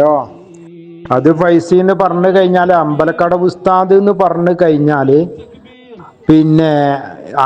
Hello അത് ഫൈസിന്ന് പറഞ്ഞു കഴിഞ്ഞാൽ അമ്പലക്കട ഉസ്താദ് എന്ന് പറഞ്ഞു കഴിഞ്ഞാൽ പിന്നെ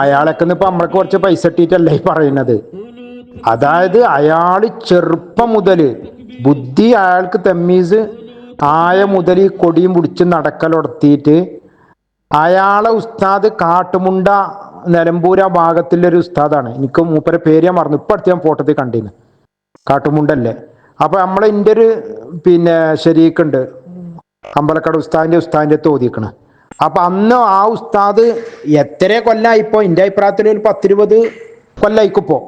അയാളൊക്കെ ഇപ്പം നമ്മൾക്ക് കുറച്ച് പൈസ ഇട്ടിട്ടല്ലേ പറയുന്നത്. അതായത് അയാൾ ചെറുപ്പം മുതൽ ബുദ്ധി അയാൾക്ക് തെമ്മീസ് ആയ മുതൽ ഈ കൊടിയും പിടിച്ച് നടക്കലൊടത്തിയിട്ട് അയാളെ ഉസ്താദ് കാട്ടുമുണ്ട നിലമ്പൂര ഭാഗത്തുള്ള ഒരു ഉസ്താദാണ്. എനിക്ക് മൂപ്പരെ പേര് ഞാൻ മറന്നു. ഇപ്പം അടുത്ത് ഞാൻ ഫോട്ടോത്തിൽ കണ്ടിരുന്നു. കാട്ടുമുണ്ടല്ലേ? അപ്പൊ നമ്മളെ ഇന്റെ ഒരു പിന്നെ ശരീക്കുണ്ട്. അമ്പലക്കട ഉസ്താദിന്റെ ഉസ്താദിന്റെ തോതിക്കണ് അപ്പൊ അന്ന് ആ ഉസ്താദ് എത്ര കൊല്ലായിപ്പോ എന്റെ അഭിപ്രായത്തിൽ ഒരു പത്തിരുപത് കൊല്ലായിക്കിപ്പോ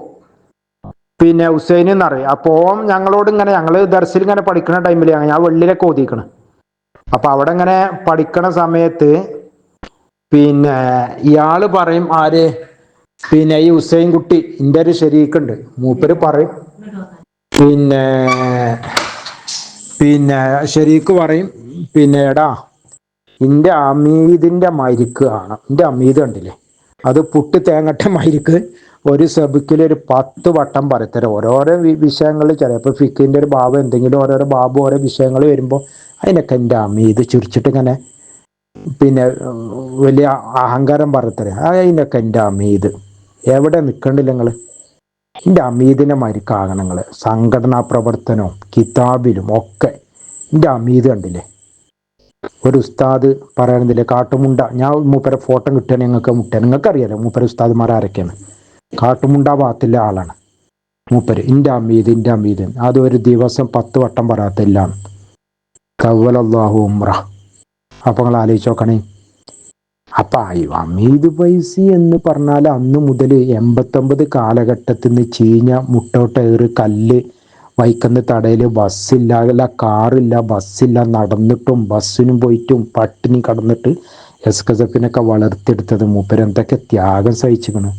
പിന്നെ ഹുസൈൻ എന്നറിയാം അപ്പോ ഓം ഞങ്ങളോട് ഇങ്ങനെ ഞങ്ങൾ ദർസിൽ ഇങ്ങനെ പഠിക്കുന്ന ടൈമിൽ ഞാൻ വെള്ളിലൊക്കെ ഓതിക്കണ്. അപ്പൊ അവിടെ ഇങ്ങനെ പഠിക്കണ സമയത്ത് പിന്നെ ഇയാൾ പറയും ആര്? പിന്നെ ഈ ഹുസൈൻ കുട്ടി ഇന്റെ ഒരു ശരീക്കുണ്ട്. മൂപ്പര് പറയും പിന്നെ പിന്നെ ശരീക്ക് പറയും പിന്നെ എടാ ഇന്റെ അമീദിന്റെ മരിക്ക് കാണാം. ഇന്റെ അമീദ് ഉണ്ടല്ലേ അത് പുട്ട് തേങ്ങട്ട മരിക്ക് ഒരു സബിക്കിൽ ഒരു പത്ത് വട്ടം പരത്തരം. ഓരോരോ വിഷയങ്ങൾ ചിലപ്പോൾ ഫിക്കിന്റെ ഒരു ബാബു എന്തെങ്കിലും ഓരോരോ ബാബു ഓരോ വിഷയങ്ങൾ വരുമ്പോൾ അതിനൊക്കെ എന്റെ അമീദ് ചുരിച്ചിട്ട് ഇങ്ങനെ പിന്നെ വലിയ അഹങ്കാരം പറത്തരെ അതിനൊക്കെ എന്റെ അമീദ്. എവിടെ നിൽക്കണ്ടില്ല നിങ്ങൾ എന്റെ അമീദിനെ മരിക്കാകണം നിങ്ങൾ സംഘടനാ പ്രവർത്തനവും കിതാബിലും ഒക്കെ എന്റെ അമീത് കണ്ടില്ലേ? ഒരു ഉസ്താദ് പറയണതില്ലേ കാട്ടുമുണ്ട ഞാൻ മൂപ്പരെ ഫോട്ടോ കിട്ടുകയാണ് നിങ്ങൾക്ക് മുട്ട. നിങ്ങൾക്ക് അറിയാലോ മൂപ്പര ഉസ്താദ്മാർ ആരൊക്കെയാണ്? കാട്ടുമുണ്ട ഭാഗത്തിലെ ആളാണ് മൂപ്പര്. ഇന്റെ അമീത് ഇന്റെ അമീത്. അത് ഒരു ദിവസം പത്ത് വട്ടം പറയാത്തില്ലാണ് കവലല്ലാഹു ഉമ്ര അപ്പൊ നിങ്ങൾ ആലോചിച്ച് നോക്കണേ. അപ്പൊ അമീദ് ഫൈസി എന്ന് പറഞ്ഞാൽ അന്ന് മുതൽ എൺപത്തൊമ്പത് കാലഘട്ടത്തിൽ നിന്ന് ചീഞ്ഞ മുട്ടോട്ടേറ് കല്ല് വൈക്കുന്ന തടയിൽ ബസ്സില്ല അല്ല കാറില്ല ബസ്സില്ല നടന്നിട്ടും ബസ്സിനും പോയിട്ടും പട്ടിണി കടന്നിട്ട് എസ് കെ എഫിനൊക്കെ വളർത്തിയെടുത്തത് മൂപ്പര്. എന്തൊക്കെ ത്യാഗം സഹിച്ചിക്കണ്.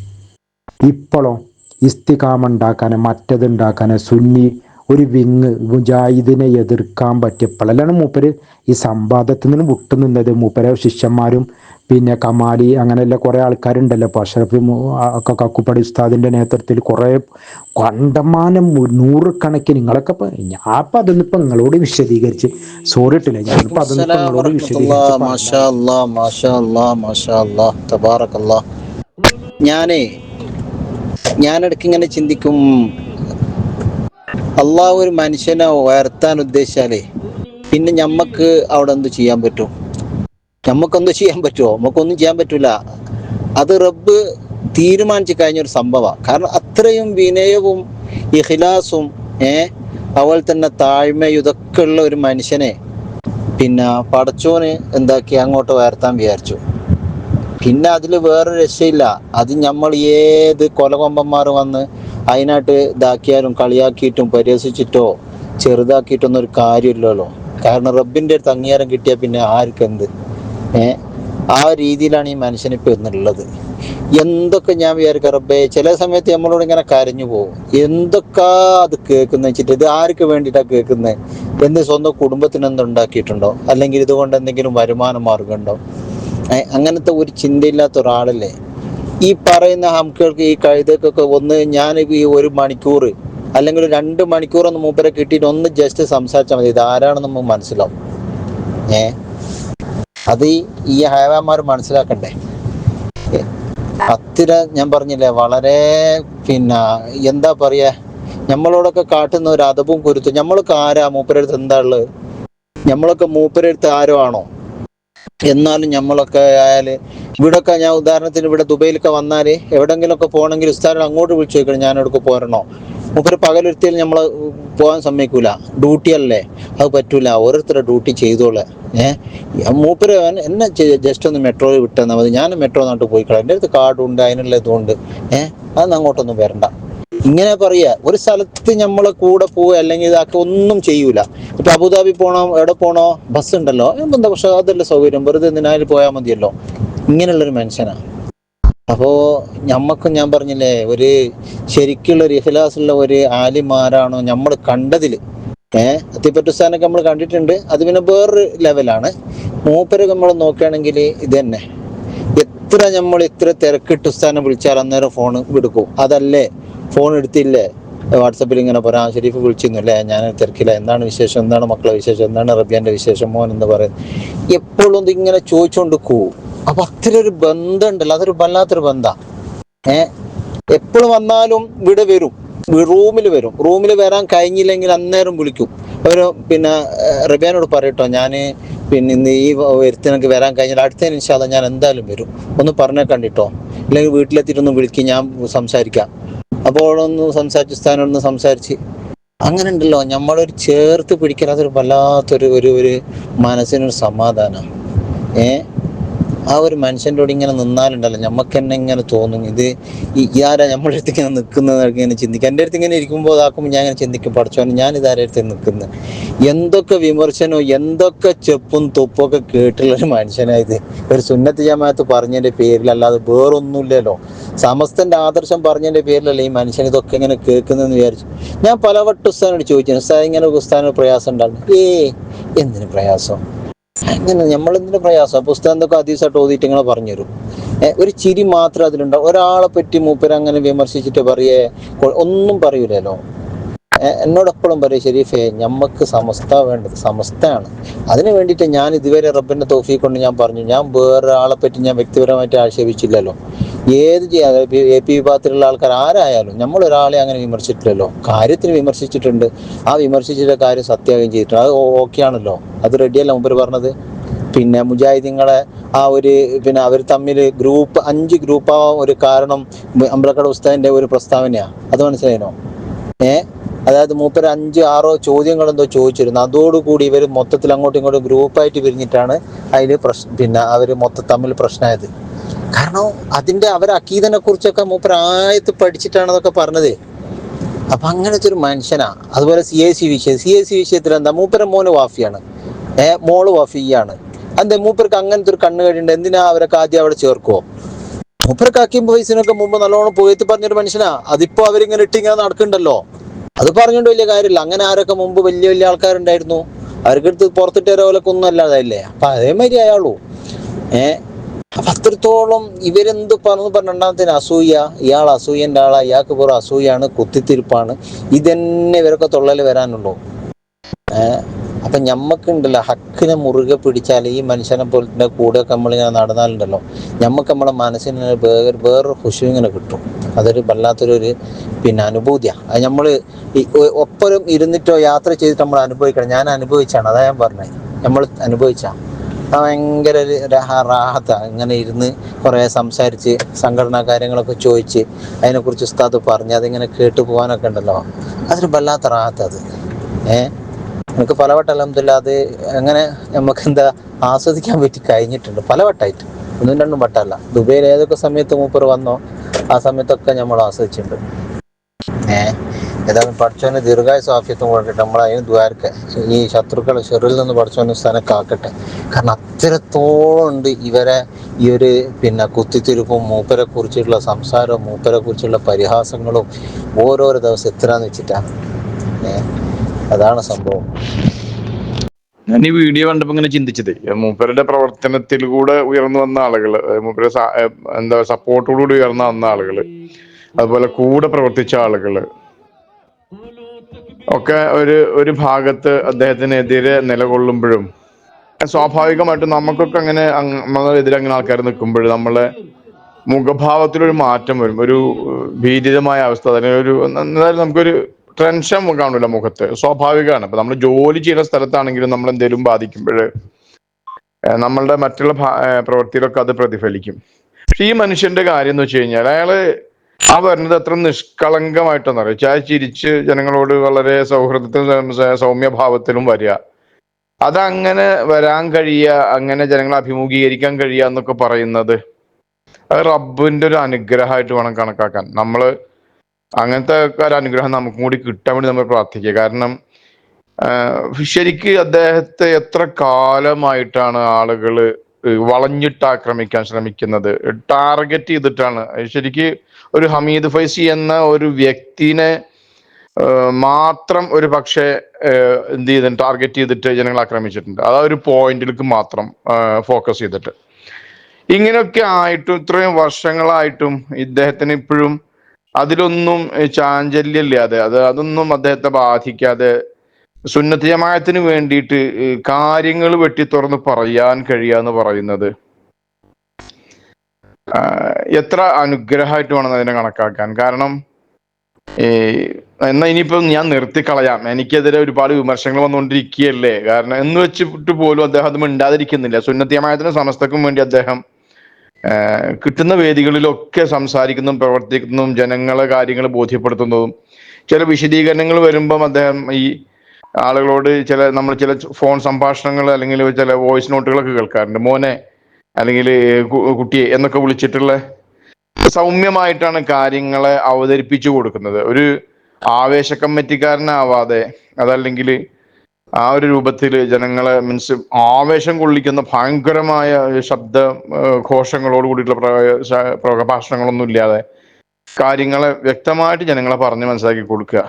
ഇപ്പോഴോ ഇസ്തികാമ ഉണ്ടാക്കാന് മറ്റത് ഉണ്ടാക്കാനോ സുന്നി ഒരു വിങ് മുജാഹിദിനെ എതിർക്കാൻ പറ്റിയപ്പോഴല്ലാണ് മൂപ്പര് ഈ സമ്പാദത്തിൽ നിന്ന് വിട്ടുനിന്നത് മൂപ്പരെ ശിഷ്യന്മാരും പിന്നെ കമാലി അങ്ങനെയുള്ള കുറേ ആൾക്കാരുണ്ടല്ലോ ഇപ്പോൾ അഷറഫ് ഒക്കെ കക്കുപ്പടി ഉസ്താദിന്റെ നേതൃത്വത്തിൽ കുറേ കണ്ടമാനം നൂറുകണക്കിന് നിങ്ങളൊക്കെ ഞാൻ ഇപ്പൊ അതൊന്നും ഇപ്പൊ നിങ്ങളോട് വിശദീകരിച്ച് സോറി ഇട്ടില്ല ഞാനിപ്പോ അതൊന്നും നിങ്ങളോട് വിശദീകരിച്ച് മാഷാ അല്ലാ, മാഷാ അല്ലാ, മാഷാ അല്ലാ, തബാറക്കല്ലാ. ഞാനേ ഞാനിടയ്ക്ക് ഇങ്ങനെ ചിന്തിക്കും അള്ളാഹു ഒരു മനുഷ്യനെ ഉയർത്താൻ ഉദ്ദേശിച്ചാലേ പിന്നെ ഞമ്മക്ക് അവിടെ എന്ത് ചെയ്യാൻ പറ്റും? നമുക്കൊന്നും ചെയ്യാൻ പറ്റുമോ നമുക്കൊന്നും ചെയ്യാൻ പറ്റൂല. അത് റബ്ബ് തീരുമാനിച്ചു കഴിഞ്ഞ ഒരു സംഭവമാണ് കാരണം അത്രയും വിനയവും ഇഖിലാസും ഏ അതുപോലെ തന്നെ താഴ്മയും ഇതൊക്കെ ഉള്ള ഒരു മനുഷ്യനെ പിന്നെ പടച്ചോന് എന്താക്കി അങ്ങോട്ട് ഉയർത്താൻ വിചാരിച്ചു. പിന്നെ അതിൽ വേറെ രക്ഷയില്ല. അത് നമ്മൾ ഏത് കൊലകൊമ്പന്മാർ വന്ന് അതിനായിട്ട് ഇതാക്കിയാലും കളിയാക്കിയിട്ടും പരിഹസിച്ചിട്ടോ ചെറുതാക്കിയിട്ടൊന്നും ഒരു കാര്യമില്ലല്ലോ. കാരണം റബ്ബിന്റെ അടുത്ത് അംഗീകാരം കിട്ടിയാൽ പിന്നെ ആർക്കെന്ത്? ഏ? ആ രീതിയിലാണ് ഈ മനുഷ്യനിപ്പോൾ ഇന്നുള്ളത് എന്തൊക്കെ ഞാൻ വിചാരിക്കാം റബ്ബേ ചില സമയത്ത് നമ്മളോട് ഇങ്ങനെ കരഞ്ഞു പോകും. എന്തൊക്കെ അത് കേൾക്കുന്ന വെച്ചിട്ട് ഇത് ആർക്ക് വേണ്ടിയിട്ടാണ് കേൾക്കുന്നത് എന്ത് സ്വന്തം കുടുംബത്തിന് എന്തുണ്ടാക്കിയിട്ടുണ്ടോ അല്ലെങ്കിൽ ഇതുകൊണ്ട് എന്തെങ്കിലും വരുമാന മാർഗമുണ്ടോ ഉണ്ടോ? അങ്ങനത്തെ ഒരു ചിന്തയില്ലാത്ത ഒരാളല്ലേ? ഈ പറയുന്ന ഹംകൾക്ക് ഈ കഴുതക്കൊക്കെ ഒന്ന് ഞാൻ ഈ ഒരു മണിക്കൂർ അല്ലെങ്കിൽ രണ്ട് മണിക്കൂർ ഒന്ന് മൂപ്പരെ കിട്ടിയിട്ട് ഒന്ന് ജസ്റ്റ് സംസാരിച്ചാൽ മതി. ഇതാരാണെന്ന് നമുക്ക് മനസ്സിലാവും. ഏ? അത് ഈ- ഹയവാന്മാർ മനസ്സിലാക്കണ്ടേ? അത്തിര ഞാൻ പറഞ്ഞില്ലേ വളരെ പിന്നെ എന്താ പറയാ നമ്മളോടൊക്കെ കാട്ടുന്ന ഒരു അതവും കുരുത്തും. നമ്മളൊക്കെ ആരാ മൂപ്പരടുത്ത് എന്താ ഉള്ളത്? നമ്മളൊക്കെ മൂപ്പരടുത്ത് ആരോ ആണോ? എന്നാലും നമ്മളൊക്കെ ആയാൽ ഇവിടൊക്കെ ഞാൻ ഉദാഹരണത്തിന് ഇവിടെ ദുബൈയിലൊക്കെ വന്നാൽ എവിടെങ്കിലുമൊക്കെ പോകണമെങ്കിൽ ഉസ്താദിനെ അങ്ങോട്ട് വിളിച്ചു ചോദിക്കണം ഞാൻ എവിടെ പോരണോ? മൂപ്പര് പകലൊരുത്തിയിൽ നമ്മൾ പോകാൻ സമ്മതിക്കൂല. ഡ്യൂട്ടി അല്ലേ? അത് പറ്റൂല. ഓരോരുത്തരുടെ ഡ്യൂട്ടി ചെയ്തോളെ. ഏഹ് മൂപ്പര് എന്നെ ജസ്റ്റ് ഒന്ന് മെട്രോയിൽ വിട്ടെന്നാൽ മതി. ഞാൻ മെട്രോ നാട്ടിൽ പോയിക്കളാം. എന്റെ അടുത്ത് കാർഡുണ്ട് അതിനുള്ള ഇതുണ്ട്. ഏഹ് അതൊന്നും അങ്ങോട്ടൊന്നും വരണ്ട. ഇങ്ങനെ പറയുക ഒരു സ്ഥലത്ത് നമ്മളെ കൂടെ പോവുക അല്ലെങ്കിൽ ഇതാക്കി ഒന്നും ചെയ്യൂല. ഇപ്പൊ അബുദാബി പോണോ എവിടെ പോണോ ബസ് ഉണ്ടല്ലോ എന്താ പക്ഷെ അതല്ല സൗകര്യം. വെറുതെ എന്തിനായാൽ പോയാൽ മതിയല്ലോ. ഇങ്ങനെയുള്ളൊരു മനുഷ്യനാ. അപ്പോ ഞമ്മക്കും ഞാൻ പറഞ്ഞില്ലേ ഒരു ശരിക്കുള്ള ഒരു ഉള്ള ഒരു ആലിമാരാണോ നമ്മൾ കണ്ടതിൽ. ഏഹ് അത്തിപ്പറ്റുസ്ഥാനൊക്കെ നമ്മൾ കണ്ടിട്ടുണ്ട്. അത് പിന്നെ വേറൊരു ലെവലാണ്. മൂപ്പര് നമ്മൾ നോക്കുകയാണെങ്കിൽ ഇത് തന്നെ എത്ര നമ്മൾ ഇത്ര തിരക്കിട്ട് ഉസ്താനെ വിളിച്ചാൽ അന്നേരം ഫോൺ എടുക്കും. അതല്ലേ? ഫോൺ എടുത്തില്ലേ? വാട്സപ്പിൽ ഇങ്ങനെ പറയാം "ആ, ഷെരീഫ് വിളിച്ചിരുന്നു അല്ലേ? ഞാൻ തിരക്കില്ല എന്താണ് വിശേഷം? എന്താണ് മക്കളെ വിശേഷം? എന്താണ് റബിയാന്റെ വിശേഷം? മോൻ എന്ന് പറയുന്നത്. എപ്പോഴും ഇങ്ങനെ ചോദിച്ചുകൊണ്ട് പോവും അപ്പൊ ഒരു ബന്ധം ഉണ്ടല്ലോ അതൊരു വല്ലാത്തൊരു ബന്ധം. ഏ? എപ്പോഴും വന്നാലും ഇവിടെ വരും. റൂമിൽ വരും. റൂമിൽ വരാൻ കഴിഞ്ഞില്ലെങ്കിൽ അന്നേരം വിളിക്കും. ഒരു പിന്നെ റബിയാനോട് പറയട്ടോ ഞാൻ പിന്നെ ഇന്ന് ഈ വരുത്തിനൊക്കെ വരാൻ കഴിഞ്ഞാൽ അടുത്ത അടുത്തതിന് ഇൻഷാല്ല ഞാൻ എന്തായാലും വരും. ഒന്ന് പറഞ്ഞേ കണ്ടിട്ടോ? അല്ലെങ്കിൽ വീട്ടിലെത്തിയിട്ടൊന്ന് വിളിക്കും. ഞാൻ സംസാരിക്കാം. അപ്പോൾ ഒന്ന് സംസാരിച്ച് സ്ഥാനം സംസാരിച്ച്. അങ്ങനെ ഉണ്ടല്ലോ നമ്മളൊരു ചേർത്ത് പിടിക്കാത്തൊരു വല്ലാത്തൊരു ഒരു ഒരു മനസ്സിനൊരു സമാധാനം. ഏ? ആ ഒരു മനുഷ്യന്റെ കൂടെ ഇങ്ങനെ നിന്നാലുണ്ടല്ലോ നമുക്ക് തന്നെ ഇങ്ങനെ തോന്നും. ഇത് ഇതാരാ നമ്മുടെ അടുത്ത് ഇങ്ങനെ നിൽക്കുന്നത് ഇങ്ങനെ ചിന്തിക്കും. എന്റെ അടുത്ത് ഇങ്ങനെ ഇരിക്കുമ്പോൾ അതാക്കുമ്പോൾ ഞാൻ ഇങ്ങനെ ചിന്തിക്കും പഠിച്ചോ ഞാൻ ഇതാരുടെ നിൽക്കുന്നത്? എന്തൊക്കെ വിമർശനവും എന്തൊക്കെ ചെപ്പും തൊപ്പൊക്കെ കേട്ടുള്ള ഒരു മനുഷ്യനായത് ഒരു സുന്നത്ത് ജമാഅത്ത് പറഞ്ഞതിന്റെ പേരിലല്ലാതെ വേറൊന്നുമില്ലല്ലോ. സമസ്തന്റെ ആദർശം പറഞ്ഞതിന്റെ പേരിലല്ലേ ഈ മനുഷ്യൻ ഇതൊക്കെ ഇങ്ങനെ കേൾക്കുന്നതെന്ന് വിചാരിച്ചു. ഞാൻ പലവട്ടം ഉസ്താനോട് ചോദിച്ചു ഉസ്താദ് ഇങ്ങനെ ഉസ്താനൊരു പ്രയാസം ഉണ്ടാകും ഏ എന്തിന് പ്രയാസം? അങ്ങനെ നമ്മളെന്തിനു പ്രയാസം? പുസ്തകം എന്തൊക്കെ അതീസായിട്ട് ഓതിയിട്ട് ഇങ്ങനെ പറഞ്ഞു തരും ഏ, ഒരു ചിരി മാത്രം അതിലുണ്ടാവും. ഒരാളെ പറ്റി മൂപ്പര് അങ്ങനെ വിമർശിച്ചിട്ട് പറയേ ഒന്നും പറയൂലല്ലോ. ഏ, എന്നോട് എപ്പോഴും പറയും ഷെരീഫേ ഞമ്മക്ക് സമസ്ത വേണ്ടത് സമസ്തയാണ്. അതിന് വേണ്ടിയിട്ട് ഞാൻ ഇതുവരെ റബ്ബിന്റെ തോഫി കൊണ്ട് ഞാൻ പറഞ്ഞു. ഞാൻ വേറെ ആളെ പറ്റി ഞാൻ വ്യക്തിപരമായിട്ട് ആക്ഷേപിച്ചില്ലല്ലോ. ഏത് എ പി വിഭാഗത്തിലുള്ള ആൾക്കാർ ആരായാലും നമ്മൾ ഒരാളെ അങ്ങനെ വിമർശിച്ചിട്ടില്ലല്ലോ. കാര്യത്തിന് വിമർശിച്ചിട്ടുണ്ട്. ആ വിമർശിച്ചിട്ട കാര്യം സത്യമാവുകയും ചെയ്തിട്ടുണ്ട്. അത് ഓക്കെ ആണല്ലോ അത് റെഡിയല്ല മുമ്പ് പറഞ്ഞത്. പിന്നെ മുജാഹിദീങ്ങളെ ആ ഒരു പിന്നെ അവർ തമ്മിൽ ഗ്രൂപ്പ് അഞ്ച് ഗ്രൂപ്പാവാൻ ഒരു കാരണം അമ്പലക്കട ഉസ്താദിന്റെ ഒരു പ്രസ്താവനയാണ് അത് മനസ്സിലായിനോ? ഏ? അതായത് മൂപ്പർ അഞ്ച് ആറോ ചോദ്യങ്ങൾ എന്തോ ചോദിച്ചിരുന്നു. അതോടുകൂടി ഇവർ മൊത്തത്തിൽ അങ്ങോട്ടും ഇങ്ങോട്ടും ഗ്രൂപ്പായിട്ട് പിരിഞ്ഞിട്ടാണ് അതിൽ പ്രശ്നം പിന്നെ അവർ മൊത്തം തമ്മിൽ പ്രശ്നമായത് കാരണം അതിന്റെ അവർ അക്കീതനെ കുറിച്ചൊക്കെ മൂപ്പർ ആയത്ത് പഠിച്ചിട്ടാണ് അതൊക്കെ പറഞ്ഞത്. അപ്പം അങ്ങനത്തെ ഒരു മനുഷ്യനാ. അതുപോലെ സി എ സി വിഷയം. സി എ സി വിഷയത്തിൽ എന്താ? മൂപ്പര മോന് വാഫിയാണ്. ഏ മോൾ വാഫിയാണ് എന്താ മൂപ്പർക്ക് അങ്ങനത്തെ ഒരു കണ്ണ് കഴിയുണ്ട് എന്തിനാ അവരൊക്കെ ആദ്യം അവിടെ ചേർക്കുവോ? മൂപ്പർക്ക് അക്കീം വയസ്സിനൊക്കെ മുമ്പ് നല്ലോണം പോയിട്ട് പറഞ്ഞൊരു മനുഷ്യനാ. അതിപ്പോ അവരിങ്ങനെ ഇട്ടിങ്ങനെ നടക്കണ്ടല്ലോ. അത് പറഞ്ഞുകൊണ്ട് വലിയ കാര്യമില്ല. അങ്ങനെ ആരൊക്കെ മുമ്പ് വലിയ വലിയ ആൾക്കാരുണ്ടായിരുന്നു? അവർക്കെടുത്ത് പുറത്തിട്ട് ഒരവലൊക്കെ ഒന്നും അല്ലാതായില്ലേ? അപ്പൊ അതേമാതിരി അയാളൂ. ഏ? അപ്പൊ അത്രത്തോളം ഇവരെന്ത് പറഞ്ഞു പറഞ്ഞ രണ്ടാമത്തേന് അസൂയ. ഇയാൾ അസൂയന്റെ ആളാ. ഇയാൾക്ക് പുറം അസൂയാണ് കുത്തിത്തിരിപ്പാണ്. ഇതന്നെ ഇവരൊക്കെ തൊള്ളൽ വരാനുള്ളൂ. ഏഹ് അപ്പൊ ഞമ്മക്കുണ്ടല്ലോ ഹക്കിനെ മുറുകെ പിടിച്ചാൽ ഈ മനുഷ്യനെ പോലെ കൂടെ നമ്മളിങ്ങനെ നടന്നാലുണ്ടല്ലോ. ഞമ്മക്ക് നമ്മളെ മനസ്സിന് വേറെ വേറൊരു ഖുഷി ഇങ്ങനെ കിട്ടും. അതൊരു വല്ലാത്തൊരു പിന്നെ അനുഭൂതിയാണ് അത് നമ്മൾ ഒപ്പരം ഇരുന്നിട്ടോ യാത്ര ചെയ്തിട്ട് നമ്മൾ അനുഭവിക്കണം. ഞാൻ അനുഭവിച്ചാണ്. അതാ ഞാൻ പറഞ്ഞത് നമ്മൾ അനുഭവിച്ച. ഭയങ്കര ഒരു റാഹത്ത. ഇങ്ങനെ ഇരുന്ന് കുറേ സംസാരിച്ച് സംഘടനാ കാര്യങ്ങളൊക്കെ ചോദിച്ച് അതിനെക്കുറിച്ച് ഉസ്താദ് പറഞ്ഞ് അതിങ്ങനെ കേട്ടു പോകാനൊക്കെ ഉണ്ടല്ലോ. അതൊരു വല്ലാത്ത റാഹത്ത് അത്. ഏഹ് നമുക്ക് പലവട്ടം അലഹമില്ല അത് അങ്ങനെ നമുക്ക് എന്താ ആസ്വദിക്കാൻ പറ്റി കഴിഞ്ഞിട്ടുണ്ട്. പലവട്ടമായിട്ട് ഒന്നും രണ്ടും വട്ടമല്ല. ദുബൈയിൽ ഏതൊക്കെ സമയത്ത് മൂപ്പർ വന്നോ ആ സമയത്തൊക്കെ നമ്മൾ ആസ്വദിച്ചിട്ടുണ്ട്. ഏഹ് ഏതായാലും പഠിച്ചവന് ദീർഘായുസ് ആഫ്യത്വം കൊടുക്കട്ടെ. നമ്മൾ അതിന് ദ്വാരക്ക ഈ ശത്രുക്കളെ ചെറിൽ നിന്ന് പഠിച്ചവന് സ്ഥാനം കാക്കട്ടെ കാരണം അത്രത്തോളം ഉണ്ട് ഇവരെ ഈ ഒരു പിന്നെ കുത്തിത്തിരിപ്പും മൂപ്പരെ കുറിച്ചുള്ള സംസാരവും മൂപ്പരെ കുറിച്ചുള്ള പരിഹാസങ്ങളും ഓരോരോ ദിവസം എത്രയാന്ന് വെച്ചിട്ടാണ് അതാണ് സംഭവം. ഞാൻ ഈ വീഡിയോ കണ്ടപ്പോ ഇങ്ങനെ ചിന്തിച്ചത്. മൂപ്പരുടെ പ്രവർത്തനത്തിലൂടെ ഉയർന്നു വന്ന ആളുകൾ മൂപ്പര എന്താ സപ്പോർട്ടോടുകൂടി ഉയർന്നു വന്ന ആളുകൾ അതുപോലെ കൂടെ പ്രവർത്തിച്ച ആളുകൾ ഒക്കെ ഒരു ഒരു ഭാഗത്ത് അദ്ദേഹത്തിനെതിരെ നിലകൊള്ളുമ്പോഴും സ്വാഭാവികമായിട്ടും നമുക്കൊക്കെ അങ്ങനെ അങ്ങ് നമ്മളെതിരെ അങ്ങനെ ആൾക്കാർ നിൽക്കുമ്പോൾ നമ്മളെ മുഖഭാവത്തിലൊരു മാറ്റം വരും. ഒരു ഭീതിതമായ അവസ്ഥ അതിന് ഒരു എന്തായാലും നമുക്കൊരു ടെൻഷൻ കാണില്ല മുഖത്ത്. സ്വാഭാവികമാണ്. ഇപ്പൊ നമ്മൾ ജോലി ചെയ്യുന്ന സ്ഥലത്താണെങ്കിലും നമ്മൾ എന്തെങ്കിലും ബാധിക്കുമ്പോൾ നമ്മളുടെ മറ്റുള്ള പ്രവൃത്തിയിലൊക്കെ അത് പ്രതിഫലിക്കും. പക്ഷെ ഈ മനുഷ്യന്റെ കാര്യം എന്ന് വെച്ച് കഴിഞ്ഞാൽ അയാൾ ആ വരുന്നത് അത്ര നിഷ്കളങ്കമായിട്ടെന്ന് അറിയാം ചായ ചിരിച്ച് ജനങ്ങളോട് വളരെ സൗഹൃദത്തിലും സൗമ്യഭാവത്തിലും വരിക. അതങ്ങനെ വരാൻ കഴിയുക അങ്ങനെ ജനങ്ങളെ അഭിമുഖീകരിക്കാൻ കഴിയുക എന്നൊക്കെ പറയുന്നത് അത് റബ്ബിന്റെ ഒരു അനുഗ്രഹമായിട്ട് വേണം കണക്കാക്കാൻ. നമ്മൾ അങ്ങനത്തെ ഒരു അനുഗ്രഹം നമുക്കും കൂടി കിട്ടാൻ വേണ്ടി നമ്മൾ പ്രാർത്ഥിക്കുക. കാരണം ശരിക്ക് അദ്ദേഹത്തെ എത്ര കാലമായിട്ടാണ് ആളുകൾ വളഞ്ഞിട്ട് ആക്രമിക്കാൻ ശ്രമിക്കുന്നത്. ടാർഗറ്റ് ചെയ്തിട്ടാണ്. ശരിക്ക് ഒരു ഹമീദ് ഫൈസി എന്ന ഒരു വ്യക്തിനെ മാത്രം ഒരു പക്ഷേ എന്ത് ചെയ്തു ടാർഗറ്റ് ചെയ്തിട്ട് ജനങ്ങൾ ആക്രമിച്ചിട്ടുണ്ട്. അത് ഒരു പോയിന്റിലേക്ക് മാത്രം ഫോക്കസ് ചെയ്തിട്ട്. ഇങ്ങനെയൊക്കെ ആയിട്ടും ഇത്രയും വർഷങ്ങളായിട്ടും ഇദ്ദേഹത്തിന് ഇപ്പോഴും അതിലൊന്നും ചാഞ്ചല്യമില്ലാതെ അത് അതൊന്നും അദ്ദേഹത്തെ ബാധിക്കാതെ സുന്നത്ത് ജമാഅത്തിന് വേണ്ടിയിട്ട് കാര്യങ്ങൾ വെട്ടി തുറന്ന് പറയാൻ കഴിയുക എന്ന് പറയുന്നത് എത്ര അനുഗ്രഹമായിട്ട് വേണം അതിനെ കണക്കാക്കാൻ? കാരണം എന്നാ ഇനിയിപ്പം ഞാൻ നിർത്തിക്കളയാം. എനിക്കെതിരെ ഒരുപാട് വിമർശനങ്ങൾ വന്നുകൊണ്ടിരിക്കുകയല്ലേ? കാരണം എന്ന് വെച്ചിട്ട് പോലും അദ്ദേഹം അത് മിണ്ടാതിരിക്കുന്നില്ല. സുന്നത്തിയമായതിനും സമസ്തക്കും വേണ്ടി അദ്ദേഹം കിട്ടുന്ന വേദികളിലൊക്കെ സംസാരിക്കുന്നതും പ്രവർത്തിക്കുന്നതും ജനങ്ങളെ കാര്യങ്ങൾ ബോധ്യപ്പെടുത്തുന്നതും ചില വിശദീകരണങ്ങൾ വരുമ്പം അദ്ദേഹം ഈ ആളുകളോട് ചില നമ്മൾ ചില ഫോൺ സംഭാഷണങ്ങൾ അല്ലെങ്കിൽ ചില വോയിസ് നോട്ടുകളൊക്കെ കേൾക്കാറുണ്ട്. മോനെ അല്ലെങ്കിൽ കുട്ടിയെ എന്നൊക്കെ വിളിച്ചിട്ടുള്ള സൗമ്യമായിട്ടാണ് കാര്യങ്ങളെ അവതരിപ്പിച്ചു കൊടുക്കുന്നത്. ഒരു ആവേശ കമ്മിറ്റിക്കാരനാവാതെ അതല്ലെങ്കിൽ ആ ഒരു രൂപത്തിൽ ജനങ്ങളെ മീൻസ് ആവേശം കൊള്ളിക്കുന്ന ഭയങ്കരമായ ശബ്ദ ഘോഷങ്ങളോട് കൂടിയിട്ടുള്ള പ്രഭാഷണങ്ങളൊന്നും ഇല്ലാതെ കാര്യങ്ങളെ വ്യക്തമായിട്ട് ജനങ്ങളെ പറഞ്ഞ് മനസ്സിലാക്കി കൊടുക്കുക.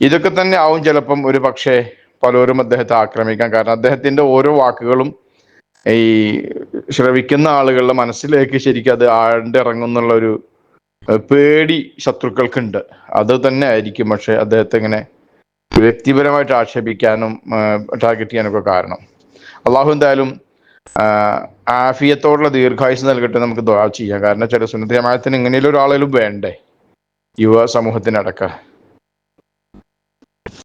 ഇതൊക്കെ തന്നെ ആവും ചിലപ്പം ഒരു പക്ഷേ പലരും അദ്ദേഹത്തെ ആക്രമിക്കാൻ. കാരണം അദ്ദേഹത്തിന്റെ ഓരോ വാക്കുകളും ഈ ശ്രവിക്കുന്ന ആളുകളുടെ മനസ്സിലേക്ക് ശരിക്കും അത് ആണ്ടിറങ്ങുന്നുള്ള ഒരു പേടി ശത്രുക്കൾക്കുണ്ട്. അത് തന്നെ ആയിരിക്കും പക്ഷെ അദ്ദേഹത്തെ ഇങ്ങനെ വ്യക്തിപരമായിട്ട് ആക്ഷേപിക്കാനും ടാർഗറ്റ് ചെയ്യാനൊക്കെ കാരണം. അള്ളാഹു എന്തായാലും ആഫിയത്തോടുള്ള ദീർഘായുസ് നൽകട്ടെ നമുക്ക് ദ്വാ ചെയ്യാം. കാരണം ചില സുന്നത്ത് ജമാഅത്തിന് ഇങ്ങനെയുള്ള ഒരാളേലും വേണ്ടേ യുവ സമൂഹത്തിനടക്കം.